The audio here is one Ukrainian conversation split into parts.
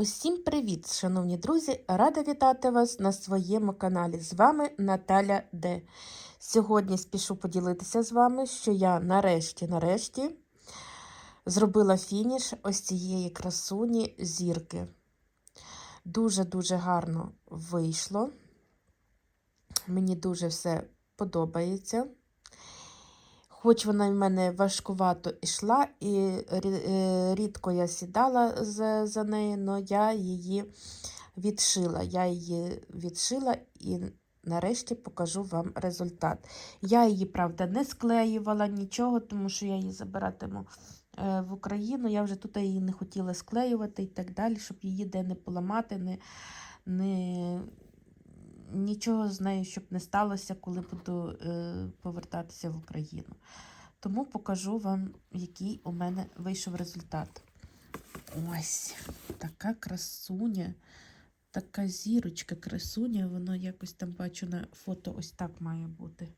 Усім привіт, шановні друзі! Рада вітати вас на своєму каналі. З вами Наталя Д. Сьогодні спішу поділитися з вами, що я нарешті, нарешті зробила фініш ось цієї красуні зірки. Дуже-дуже гарно вийшло. Мені дуже все подобається. Хоч вона в мене важкувато йшла, і е, рідко я сідала за, за нею, але я її відшила. Я її відшила і нарешті покажу вам результат. Я її, правда, не склеювала нічого, тому що я її забиратиму е, в Україну. Я вже тут її не хотіла склеювати і так далі, щоб її де не поламати, не, не, нічого з нею, щоб не сталося, коли буду е, повертатися в Україну. Тому покажу вам, який у мене вийшов результат. Ось така красуня, така зірочка, красуня. Воно якось там бачу на фото, ось так має бути.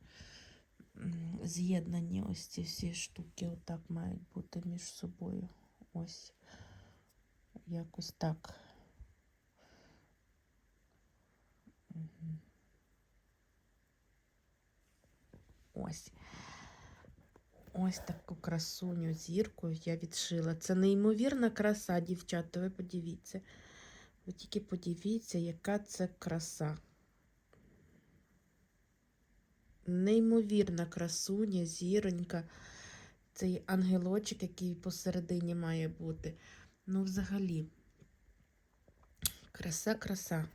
З'єднані ось ці всі штуки, отак мають бути між собою. Ось. Якось так. Ось. Ось таку красуню зірку я відшила. Це неймовірна краса, дівчата. Ви подивіться. Ви тільки подивіться, яка це краса. Неймовірна красуня, зіронька. Цей ангелочок, який посередині має бути. Ну, взагалі, краса, краса.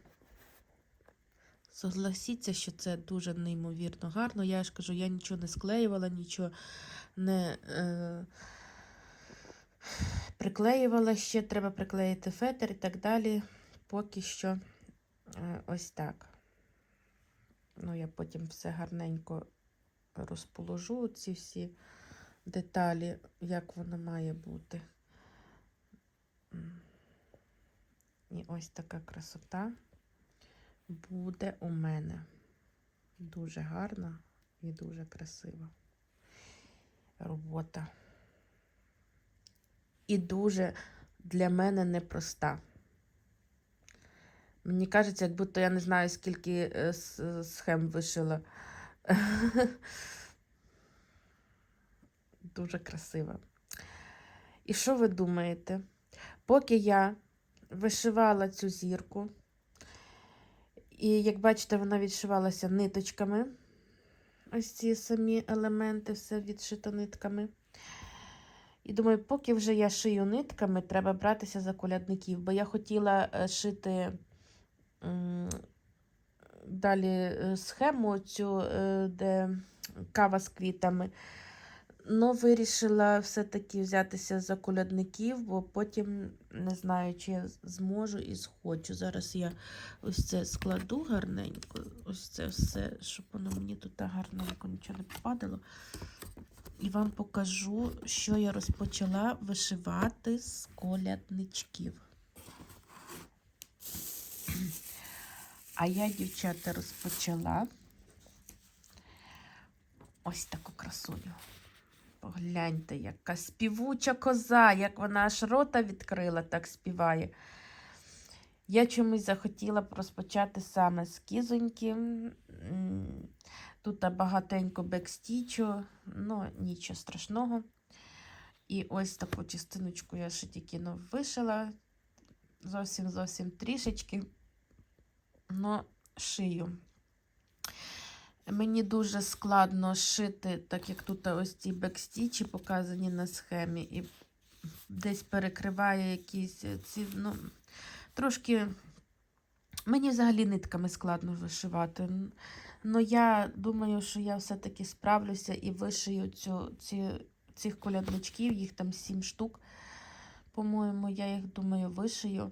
Согласіться, що це дуже неймовірно гарно. Я ж кажу, я нічого не склеювала, нічого не е, приклеювала ще, треба приклеїти фетр і так далі. Поки що е, ось так. Ну, я потім все гарненько розположу, ці всі деталі, як воно має бути. І ось така красота буде у мене. Дуже гарна і дуже красива робота. І дуже для мене непроста. Мені кажеться, як будто я не знаю, скільки е, схем вишила. Дуже красива. І що ви думаєте? Поки я вишивала цю зірку, і як бачите, вона відшивалася ниточками. Ось ці самі елементи, все відшито нитками. І думаю, поки вже я шию нитками, треба братися за колядників, бо я хотіла е, шити далі е, схему цю, е, де кава з квітами. Ну, вирішила все-таки взятися за колядників, бо потім не знаю, чи я зможу і схочу. Зараз я ось це складу гарненько, ось це все, щоб воно мені тут гарненько нічого не попадало. І вам покажу, що я розпочала вишивати з колядничків. А я, дівчата, розпочала ось таку красуню. Погляньте, яка співуча коза, як вона аж рота відкрила, так співає. Я чомусь захотіла розпочати саме з кізоньки. Тут багатенько бекстічу, ну нічого страшного. І ось таку частиночку я ще тільки ну, вишила. Зовсім зовсім трішечки. Ну, шию. Мені дуже складно шити, так як тут ось ці бекстічі показані на схемі, і десь перекриває якісь ці, ну, трошки. Мені взагалі нитками складно вишивати. Ну, я думаю, що я все-таки справлюся і вишию цю, ці, цих колядничків, їх там сім штук. По-моєму, я їх думаю, вишию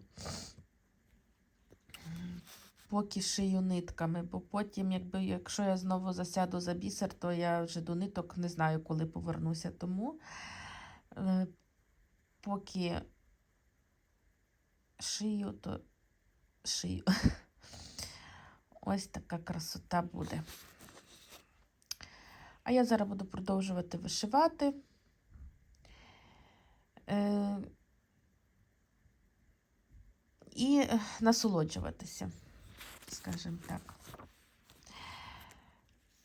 поки шию нитками, бо потім, якби, якщо я знову засяду за бісер, то я вже до ниток не знаю, коли повернуся. Тому е, поки шию, то шию. Ось така красота буде. А я зараз буду продовжувати вишивати. Е, і насолоджуватися, скажімо так.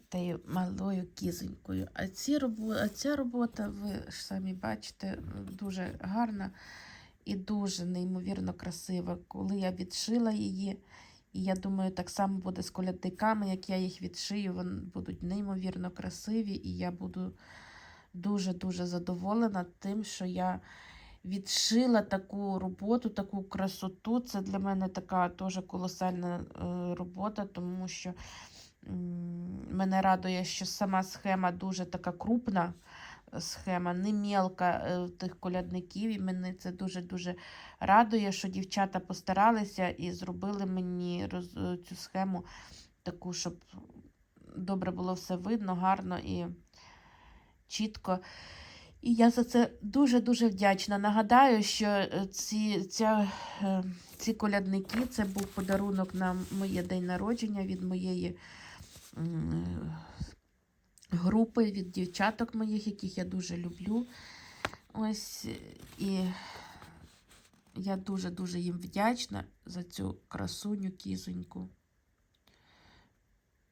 Тією малою кізонькою. А, ці робо... а ця робота, ви ж самі бачите, дуже гарна і дуже неймовірно красива. Коли я відшила її, і я думаю, так само буде з колядниками, як я їх відшию, вони будуть неймовірно красиві, і я буду дуже-дуже задоволена тим, що я відшила таку роботу, таку красоту. Це для мене така теж колосальна е, робота, тому що мене радує, що сама схема дуже така крупна. Схема не мілка е, тих колядників, і мене це дуже-дуже радує, що дівчата постаралися і зробили мені роз, е, цю схему таку, щоб добре було все видно, гарно і чітко. І я за це дуже-дуже вдячна. Нагадаю, що е, ці, ця, е, ці колядники це був подарунок на моє день народження від моєї групи, від дівчаток моїх, яких я дуже люблю. Ось і я дуже-дуже їм вдячна за цю красуню кізоньку.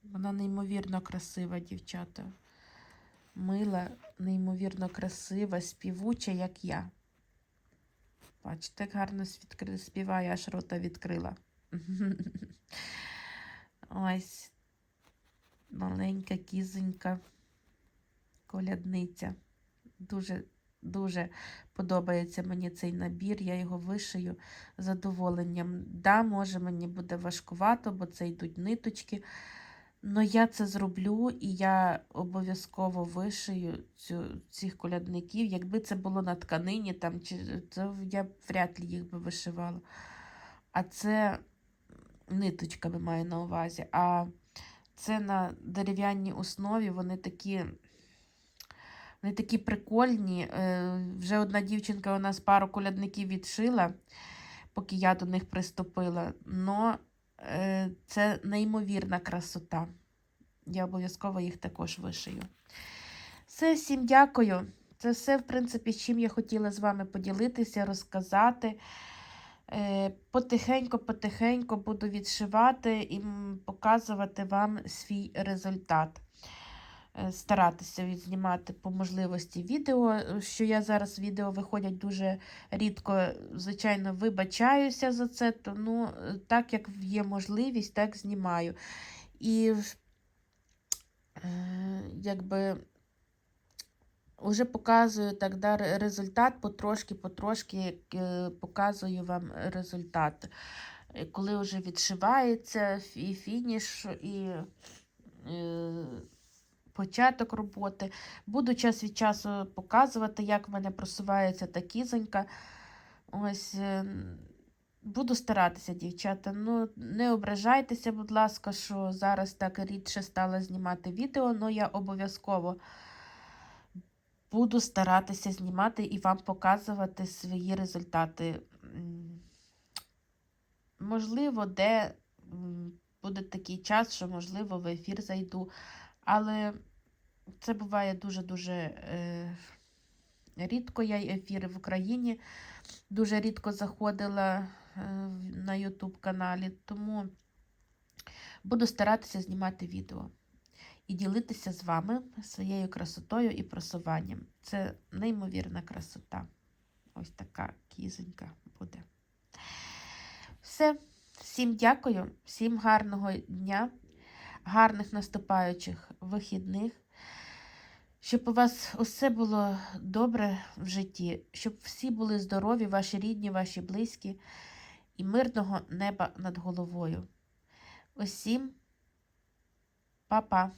Вона неймовірно красива, дівчата. Мила, неймовірно красива, співуча, як я. Бачите, як гарно співає, аж рота відкрила. Ось маленька кізонька, колядниця. Дуже Дуже подобається мені цей набір, я його вишию задоволенням. Да, може, мені буде важкувато, бо це йдуть ниточки. Але я це зроблю і я обов'язково вишию цю, цих колядників. Якби це було на тканині, там, чи, то я б вряд ли їх би вишивала. А це ниточками маю на увазі. А це на дерев'яній основі, вони такі. Вони такі прикольні. Е, Вже одна дівчинка у нас пару колядників відшила, поки я до них приступила. Но це неймовірна красота. Я обов'язково їх також вишию. Все, всім дякую. Це все, в принципі, чим я хотіла з вами поділитися, розказати. Е, Потихенько-потихенько буду відшивати і показувати вам свій результат. Е, Старатися відзнімати по можливості відео, що я зараз відео виходять дуже рідко. Звичайно, вибачаюся за це, то ну, так як є можливість, так знімаю. І е, якби вже показую так, да, результат потрошки-потрошки е, показую вам результат. Коли вже відшивається і фініш, і початок роботи. Буду час від часу показувати, як в мене просувається та кізонька. Ось. е, Буду старатися, дівчата. Ну, не ображайтеся, будь ласка, що зараз так рідше стала знімати відео, але я обов'язково буду старатися знімати і вам показувати свої результати. Можливо, де буде такий час, що, можливо, в ефір зайду. Але це буває дуже-дуже е, рідко. Я ефіри в Україні дуже рідко заходила е, на YouTube каналі, тому буду старатися знімати відео і ділитися з вами своєю красотою і просуванням. Це неймовірна красота. Ось така кізонька буде. Все, всім дякую, всім гарного дня, гарних наступаючих вихідних. Щоб у вас усе було добре в житті, щоб всі були здорові, ваші рідні, ваші близькі, і мирного неба над головою. Усім па-па!